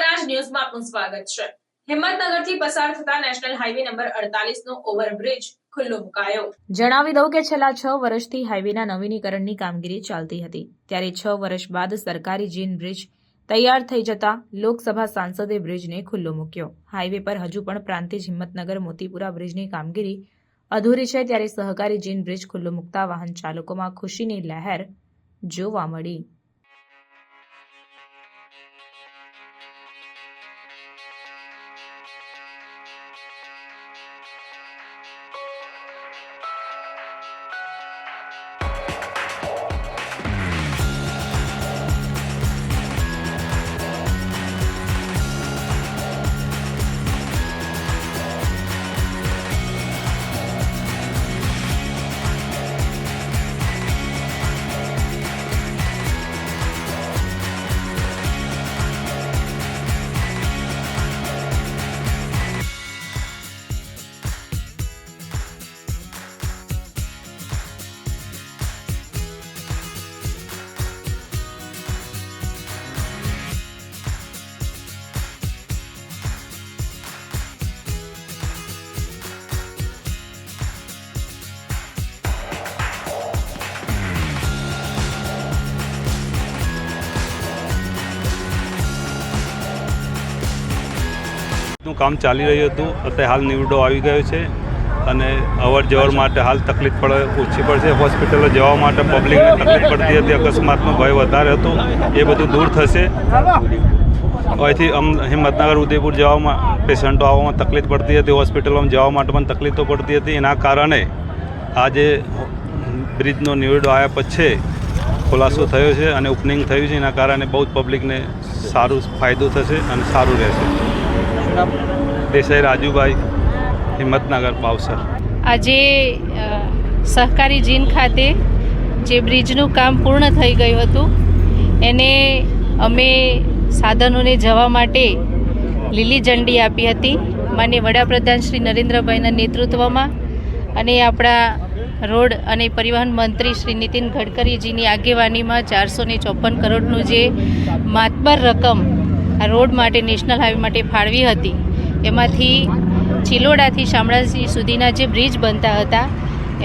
ન્યૂઝમાં આપનું સ્વાગત છે. હિંમતનગરથી પસાર થતા નેશનલ હાઈવે નંબર 48 નો ઓવરબ્રિજ ખુલ્લો મુકાયો. જણાવી દઉં કે છેલ્લા છ વર્ષથી હાઈવેના નવીનીકરણની કામગીરી ચાલતી હતી. ત્યારે છ વર્ષ બાદ સરકારી જીન બ્રિજ તૈયાર થઈ જતા લોકસભા સાંસદે બ્રિજને ખુલ્લો મૂક્યો. હાઈવે પર હજુ પણ પ્રાંતિજ હિંમતનગર મોતીપુરા બ્રિજની કામગીરી અધૂરી છે. ત્યારે સહકારી જીન બ્રિજ ખુલ્લો મૂકતા વાહન ચાલકોમાં ખુશીની લહેર જોવા મળી. નું કામ ચાલી રહ્યું હતું. અત્યારે હાલ નિવડો આવી ગયો છે અને અવર જવર માટે હાલ તકલીફ પડે, ઓછી પડશે. હોસ્પિટલો જવા માટે પબ્લિકને તકલીફ પડતી હતી. અકસ્માતનો ભય વધારે હતો. એ બધું દૂર થશે. અહીંથી અમ હિંમતનગર, ઉદયપુર જવામાં પેશન્ટો આવવામાં તકલીફ પડતી હતી. હોસ્પિટલોમાં જવા માટે પણ તકલીફ તો પડતી હતી. એના કારણે આજે બ્રિજનો નિવેડો આવ્યા પછી ખુલાસો થયો છે અને ઓપનિંગ થયું છે. એના કારણે બહુ જ પબ્લિકને સારું ફાયદો થશે અને સારું રહેશે. દેસાઈ રાજુભાઈ, હિંમતનગર, બાવસર. આજે સહકારી જીન ખાતે જે બ્રિજનું કામ પૂર્ણ થઈ ગયું હતું, એને અમે સાધનોને જવા માટે લીલી ઝંડી આપી હતી. માન્ય વડાપ્રધાન શ્રી નરેન્દ્રભાઈના નેતૃત્વમાં અને આપણા રોડ અને પરિવહન મંત્રી શ્રી નીતિન ગડકરીજીની આગેવાનીમાં ચારસો ને ચોપન કરોડનું જે માતબર રકમ આ રોડ માટે, નેશનલ હાઈવે માટે ફાળવી હતી. એમાંથી ચિલોડાથી શામળાજી સુધીના જે બ્રિજ બનતા હતા,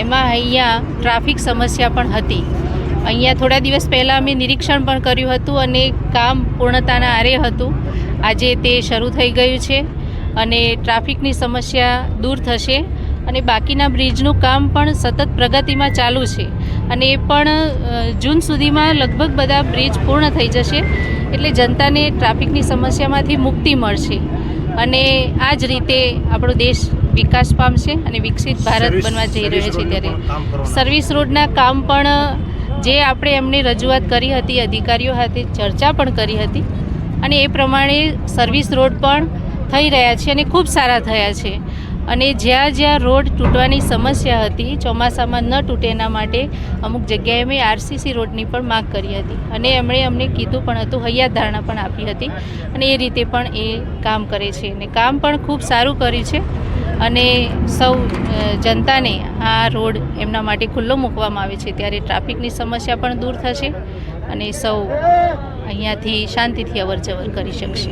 એમાં અહીંયા ટ્રાફિક સમસ્યા પણ હતી. અહીંયા થોડા દિવસ પહેલાં અમે નિરીક્ષણ પણ કર્યું હતું અને કામ પૂર્ણતાના આરે હતું. આજે તે શરૂ થઈ ગયું છે અને ટ્રાફિકની સમસ્યા દૂર થશે અને બાકીના બ્રિજનું કામ પણ સતત પ્રગતિમાં ચાલુ છે. અને એ પણ જૂન સુધીમાં લગભગ બધા બ્રિજ પૂર્ણ થઈ જશે. એટલે જનતાને ટ્રાફિકની સમસ્યામાંથી મુક્તિ મળશે. અને આ જ રીતે આપણો દેશ વિકાસ પામશે અને વિકસિત ભારત બનવા જઈ રહ્યો છે ત્યારે. સર્વિસ રોડના કામ પણ જે આપણે એમને રજૂઆત કરી હતી અધિકારીઓ સાથે ચર્ચા પણ કરી હતી અને એ પ્રમાણે સર્વિસ રોડ પણ થઈ રહ્યા છે અને ખૂબ સારા થયા છે. અને જ્યાં જ્યાં રોડ તૂટવાની સમસ્યા હતી, ચોમાસામાં ન તૂટે એના માટે અમુક જગ્યાએ મેં આરસીસી રોડની પણ માગ કરી હતી. અને એમણે અમને કીધું પણ હતું, હૈયાત ધારણા પણ આપી હતી. અને એ રીતે પણ એ કામ કરે છે. અને કામ પણ ખૂબ સારું કર્યું છે. અને સૌ જનતાને આ રોડ એમના માટે ખુલ્લો મૂકવામાં આવે છે. ત્યારે ટ્રાફિકની સમસ્યા પણ દૂર થશે અને સૌ અહીંયાથી શાંતિથી અવર જવર કરી શકશે.